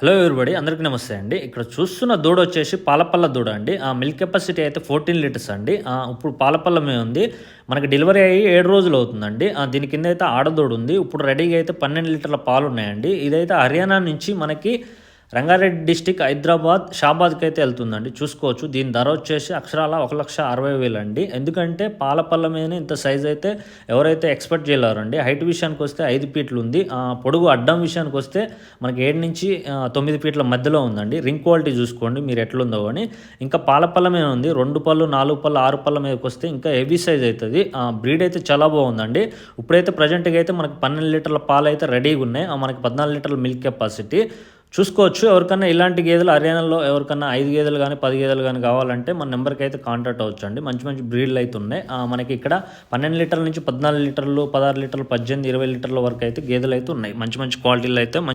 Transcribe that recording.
Hello everybody అందరికీ నమస్తే అండి. ఇక్కడ చూస్తున్న దూడ వచ్చేసి పాలపల్ల దూడ అండి. ఆ మిల్క్ కెపాసిటీ అయితే ఫోర్టీన్ లీటర్స్ అండి. ఇప్పుడు పాలపల్లమే ఉంది. మనకి డెలివరీ అయ్యి ఏడు రోజులు అవుతుందండి. దీని కింద అయితే ఆడదూడ ఉంది. ఇప్పుడు రెడీగా అయితే పన్నెండు లీటర్ల పాలు ఉన్నాయండి. ఇదైతే హర్యానా నుంచి మనకి రంగారెడ్డి డిస్టిక్ హైదరాబాద్ షాబాద్కి అయితే వెళ్తుందండి. చూసుకోవచ్చు. దీని ధర వచ్చేసి అక్షరాల ఒక లక్ష అరవై వేలు అండి. ఎందుకంటే పాలపల్ల మీద ఇంత సైజ్ అయితే ఎవరైతే ఎక్స్పెక్ట్ చేయలేరండి హైట్ విషయానికి వస్తే ఐదు ఫీట్లు ఉంది. పొడుగు అడ్డం విషయానికి వస్తే మనకి ఏడు నుంచి తొమ్మిది ఫీట్ల మధ్యలో ఉందండి. రింగ్ క్వాలిటీ చూసుకోండి మీరు ఎట్లుందో అని. ఇంకా పాలపల్ల మీద ఉంది. రెండు పళ్ళు నాలుగు పళ్ళు ఆరు పళ్ళ మీదకి వస్తే ఇంకా హెవీ సైజ్ అవుతుంది. బ్రీడ్ అయితే చాలా బాగుందండి. ఇప్పుడైతే ప్రజెంట్గా అయితే మనకి పన్నెండు లీటర్ల పాలు అయితే రెడీగా ఉన్నాయి. ఆ, మనకి పద్నాలుగు లీటర్ల మిల్క్ కెపాసిటీ చూసుకోవచ్చు. ఎవరికన్నా ఇలాంటి గేదెలు హర్యానాలో ఎవరికన్నా ఐదు గేదెలు కానీ పది గేదెలు కానీ కావాలంటే మన నెంబర్కి అయితే కాంటాక్ట్ అవ్వచ్చు అండి మంచి మంచి బ్రీడ్లు అయితే ఉన్నాయి. ఆ, మనకి ఇక్కడ పన్నెండు లీటర్ల నుంచి పద్నాలుగు లీటర్లు పదహారు లీటర్లు పద్దెనిమిది ఇరవై లీటర్ల వరకు అయితే గేదెలు అయితే ఉన్నాయి. మంచి మంచి క్వాలిటీలు అయితే